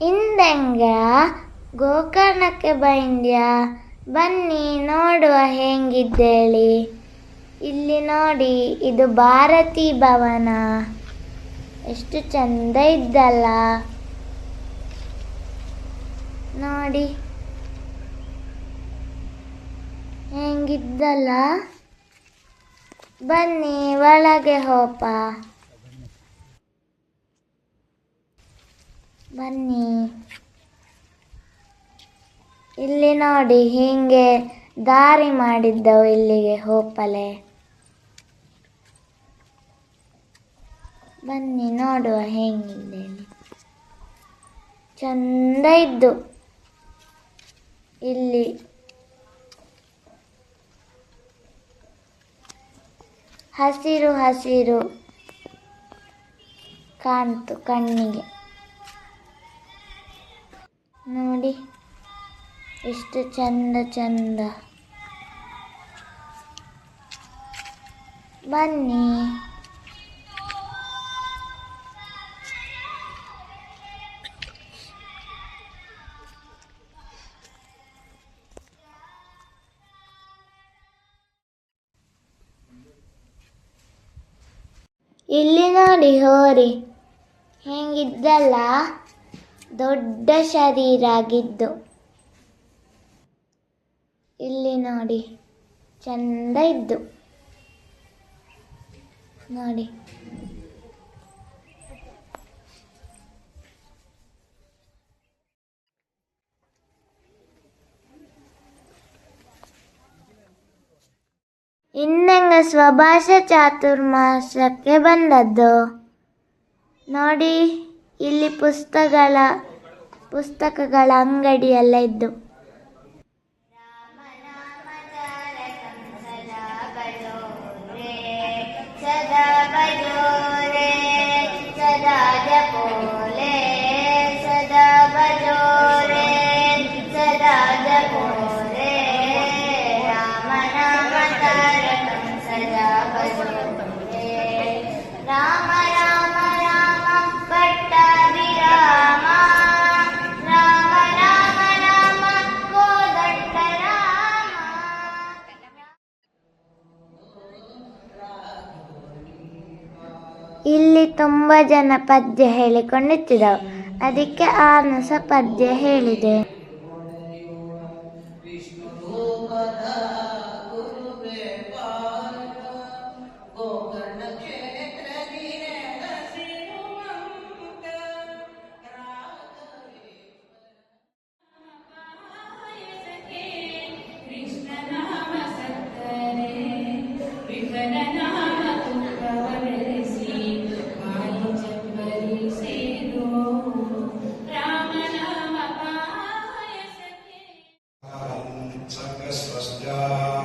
ಇಂದಂಗ ಗೋಕರ್ಣಕ್ಕೆ ಬೈಂದ್ಯಾ? ಬನ್ನಿ ನೋಡುವ ಹೆಂಗಿದ್ದೇಳಿ. ಇಲ್ಲಿ ನೋಡಿ, ಇದು ಭಾರತಿ ಭವನ. ಎಷ್ಟು ಚಂದ ಇದ್ದಲ್ಲ. ನೋಡಿ. ಹೆಂಗಿದ್ದಲ್ಲ. ಬನ್ನಿ ಒಳಗೆ ಹೋಪ. ಬನ್ನಿ. ಇಲ್ಲಿ ನೋಡಿ ಹೀಗೆ ದಾರಿ ಮಾಡಿದ್ದವು ಇಲ್ಲಿಗೆ ಹೋಪಲೆ. ಬನ್ನಿ ನೋಡುವ ಹೆಂಗಿದೆ. ಚಂದ ಇದ್ದು. ಇಲ್ಲಿ ಹಸಿರು ಹಸಿರು ಕಾಣ್ತು ಕಣ್ಣಿಗೆ. ನೋಡಿ. ಎಷ್ಟು ಚಂದ ಚಂದ. ಬನ್ನಿ. ಇಲ್ಲಿ ನೋಡಿ ಹೋರಿ. ಹೆಂಗಿದ್ದಲ್ಲ? ದೊಡ್ಡ ಶರೀರ ಆಗಿದ್ದು ಇಲ್ಲಿ ನೋಡಿ ಚಂದ ಇದ್ದು. ನೋಡಿ. ಇನ್ನಂಗ ಸ್ವಭಾಷ ಚಾತುರ್ಮಾಸಕ್ಕೆ ಬಂದದ್ದು. ನೋಡಿ. ಇಲ್ಲಿ ಪುಸ್ತಕಗಳ ಪುಸ್ತಕಗಳ ಅಂಗಡಿ ಎಲ್ಲ ಇದ್ದು ಸದಾ ಸದಾ ಜಪೋ ಇಲ್ಲಿ ತುಂಬಾ ಜನ ಪದ್ಯ ಹೇಳಿಕೊಂಡಿತ್ತಿದ್ದವು ಅದಕ್ಕೆ ಆನಸ ಸಹ ಪದ್ಯ ಹೇಳಿದೆ. Yes, Pastor.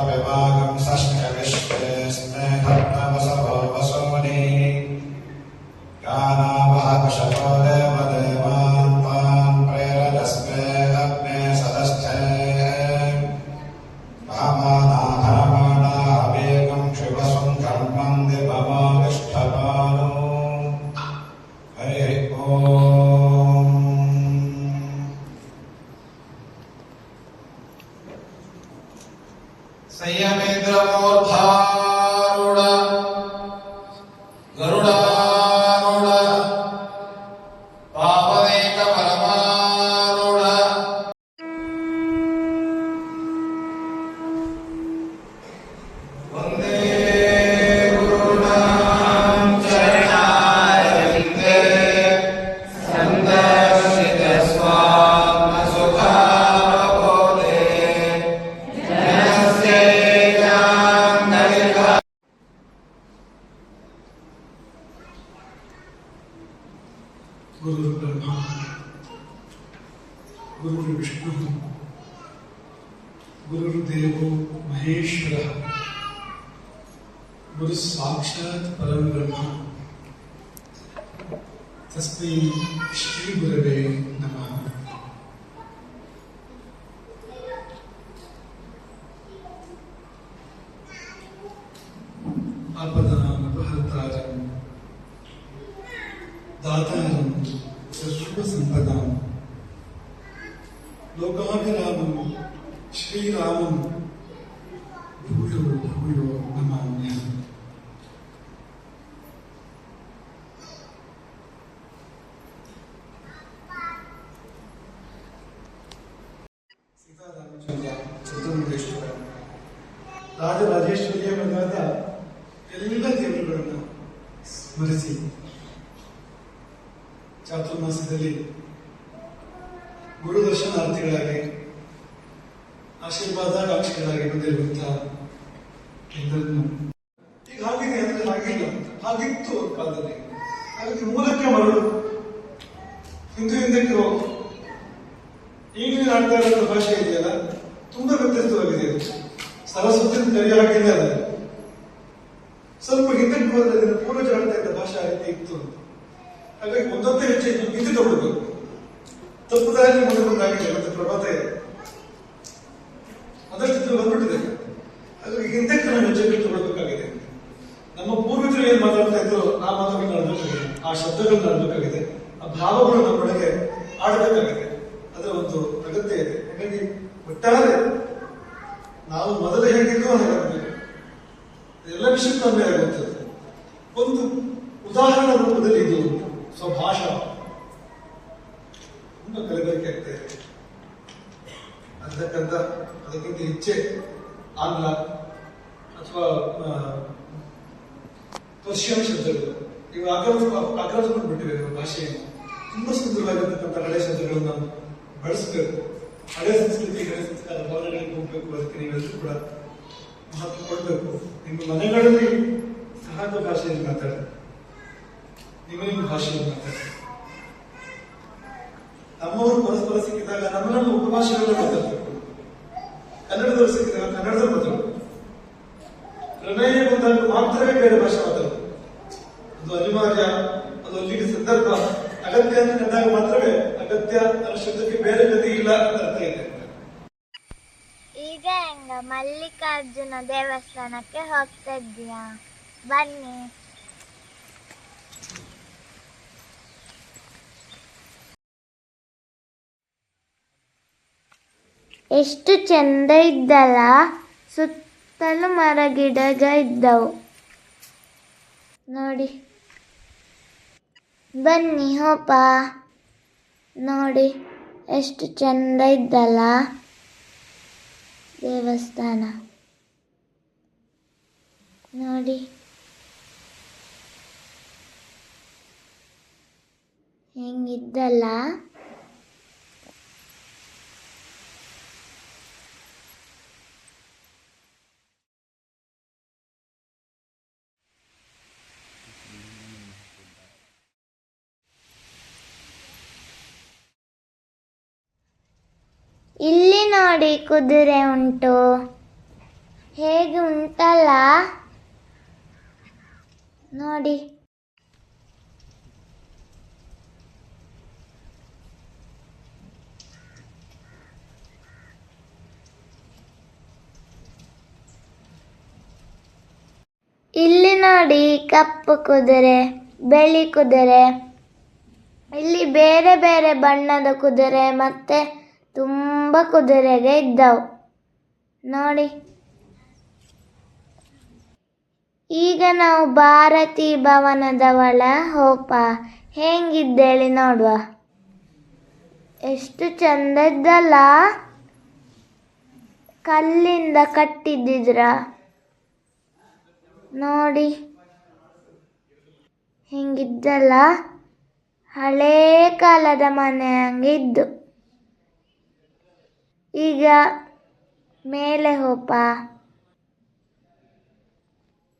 300。गुरु ब्रह्मा गुरु विष्णु गुरुर्देव महेश्वर। गुरु साक्षात परम ब्रह्मा तस्मै श्री गुरवे नमः। ಗುರು ದರ್ಶನಾರ್ಥಿಗಳಾಗಿ ಆಶೀರ್ವಾದಾಕಾಂಕ್ಷಿಗಳಾಗಿ ಬಂದಿರುವಂತಹ ಎಲ್ಲರನ್ನು ಈಗ ಹಾಗಿದೆ ಅಂದ್ರೆ ಹಾಗಿಲ್ಲ. ಹಾಗಿತ್ತು ಕಾಲದಲ್ಲಿ. ಹಾಗಾಗಿ ಮೂಲಕ್ಕೆ ಮರಳು. ಹಿಂದೂ ಹಿಂದಕ್ಕೆ ಹೋಗು ಈಗಲೂ ಆಡ್ತಾ ಇರೋ ಭಾಷೆ ಇದೆಯಲ್ಲ, ತುಂಬಾ ವ್ಯತ್ಯಸ್ತವಾಗಿದೆ ಸರಸ್ವತಿ ಕರೆಯ ಅದು. ಸ್ವಲ್ಪ ಹಿಂದಕ್ಕೆ ಹೋದ್ರೆ ಪೂರ್ವಜ ಆಡ್ತಾ ಇದ್ದ ಭಾಷೆ ಆ ರೀತಿ ಇತ್ತು ಹಾಗಾಗಿ ಒಂದೊಂದೇ ಹೆಚ್ಚು ಹಿಂದೆ ತಗೊಳ್ಬೇಕು. ತಪ್ಪು ದಾರಿ ಮುಂದೆ ಬಂದಾಗಿದೆ ಪ್ರಭಾತ ಇದೆ ಅದಷ್ಟು ಬಂದ್ಬಿಟ್ಟಿದೆ. ಹಾಗಾಗಿ ಹಿಂದಕ್ಕೆ ನಾವು ಎಚ್ಚರಿಕೆ ತಗೊಳ್ಬೇಕಾಗಿದೆ ನಮ್ಮ ಪೂರ್ವಜರು ಏನ್ ಮಾತಾಡ್ತಾ ಇದ್ರು, ಆ ಮಾತುಗಳನ್ನ ಅಡ್ಬೇಕಾಗಿದೆ ಆ ಶಬ್ದಗಳು ನಡ್ಬೇಕಾಗಿದೆ ಆ ಭಾವಗಳು ನಮ್ಮೊಳಗೆ ಆಡಬೇಕಾಗಿದೆ ಅದರ ಒಂದು ಅಗತ್ಯ ಇದೆ. ಹಾಗಾಗಿ ಒಟ್ಟಾರೆ ನಾವು ಮೊದಲು ಹೇಗಿದ್ದು ಹಾಗಾಗಬೇಕು ಎಲ್ಲ ವಿಷಯಕ್ಕೂ ಅನ್ವಯ ಆಗುತ್ತದೆ ಒಂದು ಉದಾಹರಣೆ ರೂಪದಲ್ಲಿ ಇದು ಸ್ವಭಾಷಾ ತುಂಬಾ ಕಲಿಬೇಕಾಗ್ತಾ ಇದೆ ಅದಕ್ಕಂತ ಅದಕ್ಕಿಂತ ಹೆಚ್ಚೆ ಆಂಗ್ಲ ಅಥವಾ ಪರ್ಷಿಯನ್ ಶಬ್ದಗಳು. ಆಕ್ರಮ ಆಕ್ರಮಿಸ್ಕೊಂಡು ಬಿಟ್ಟಿವೆ ನಮ್ಮ ಭಾಷೆಯನ್ನು. ತುಂಬಾ ಸುಂದರವಾಗಿರ್ತಕ್ಕಂಥ ಹಳೆ ಶಬ್ದಗಳನ್ನು ನಾವು ಬಳಸಬೇಕು. ಹಳೆ ಸಂಸ್ಕೃತಿ, ಹಳೆ ಸಂಸ್ಕಾರ ಭವನಗಳಿಗೆ ಹೋಗ್ಬೇಕು ಕೂಡ ಮಹತ್ವ ಕೊಡಬೇಕು. ನಿಮ್ಮ ಮನೆಗಳಲ್ಲಿ ಸಹಜ ಭಾಷೆಯಲ್ಲಿ ಮಾತಾಡಿ. ನಿಮ್ಮ ನಿಮ್ಮ ಭಾಷೆಯಲ್ಲಿ ಮಾತಾಡಿ. ನಮ್ಮವರು ಪರಸ್ಪರ ಸಿಕ್ಕಿದಾಗ ನಮ್ಮ ನಮ್ಮ ಉಪಭಾಷೆಗಳನ್ನ ಮಾತಾಡಬೇಕು. ಕನ್ನಡದವರು ಸಿಕ್ಕಿದಾಗ ಕನ್ನಡದಲ್ಲಿ ಮಾತಾಡಬೇಕು. ಬಂದಾಗ ಮಾತ್ರವೇ ಬೇರೆ ಭಾಷೆ ಮಾತಾಡಬೇಕು ಅದು ಅನಿವಾರ್ಯ, ಅದು ಅಲ್ಲಿಗೆ ಸಂದರ್ಭ. ಅಗತ್ಯ ಅಂತ ಕಂಡಾಗ ಮಾತ್ರವೇ ಅಗತ್ಯ ಅನ್ನೋ ಶಬ್ದಕ್ಕೆ ಬೇರೆ ಗತಿ ಇಲ್ಲ ಅಂತ ಅರ್ಥ ಇದೆ ಈಗ ಹೆಂಗ? ಮಲ್ಲಿಕಾರ್ಜುನ ದೇವಸ್ಥಾನಕ್ಕೆ ಹೋಗ್ತಾ ಇದ್ದೀಯಾ? ಬನ್ನಿ. ಎಷ್ಟು ಚಂದ ಇದ್ದಲ್ಲ ಸುತ್ತಲೂ ಮರ ಗಿಡಗ ಇದ್ದವು. ನೋಡಿ. ಬನ್ನಿ ಹೋಪ. ನೋಡಿ. ಎಷ್ಟು ಚಂದ ಇದ್ದಲ್ಲ ದೇವಸ್ಥಾನ. ನೋಡಿ. ಹೆಂಗಿದ್ದಲ್ಲ. ನೋಡಿ ಕುದುರೆ ಉಂಟು. ಹೇಗೆ ಉಂಟಲ್ಲ? ನೋಡಿ. ಇಲ್ಲಿ ನೋಡಿ ಕಪ್ಪು ಕುದುರೆ ಬಿಳಿ ಕುದುರೆ. ಇಲ್ಲಿ ಬೇರೆ ಬೇರೆ ಬಣ್ಣದ ಕುದುರೆ ಮತ್ತೆ ತುಂಬ ಕುದುರೆಗೆ ಇದ್ದವು. ನೋಡಿ. ಈಗ ನಾವು ಭಾರತಿ ಭವನದ ಒಳ ಹೋಪ ಹೇಗಿದ್ದೇಳಿ ನೋಡುವ. ಎಷ್ಟು ಚಂದ ಇದ್ದಲ್ಲ ಕಲ್ಲಿಂದ ಕಟ್ಟಿದ್ದಿದ್ರ. ನೋಡಿ. ಹಿಂಗಿದ್ದಲ್ಲ. ಹಳೇ ಕಾಲದ ಮನೆ ಹಂಗಿದ್ದು ಈಗ ಮೇಲೆ ಹೋಪ.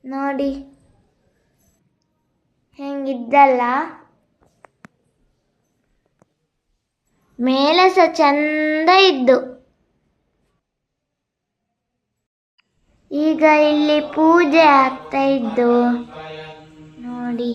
ನೋಡಿ. ಹೆಂಗಿದ್ದಲ್ಲ? ಮೇಲೆ ಸಹ ಚಂದ ಇದ್ದು. ಈಗ ಇಲ್ಲಿ ಪೂಜೆ ಆಗ್ತಾ ಇದ್ದು. ನೋಡಿ.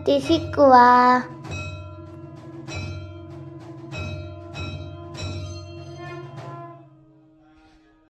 ってしくは。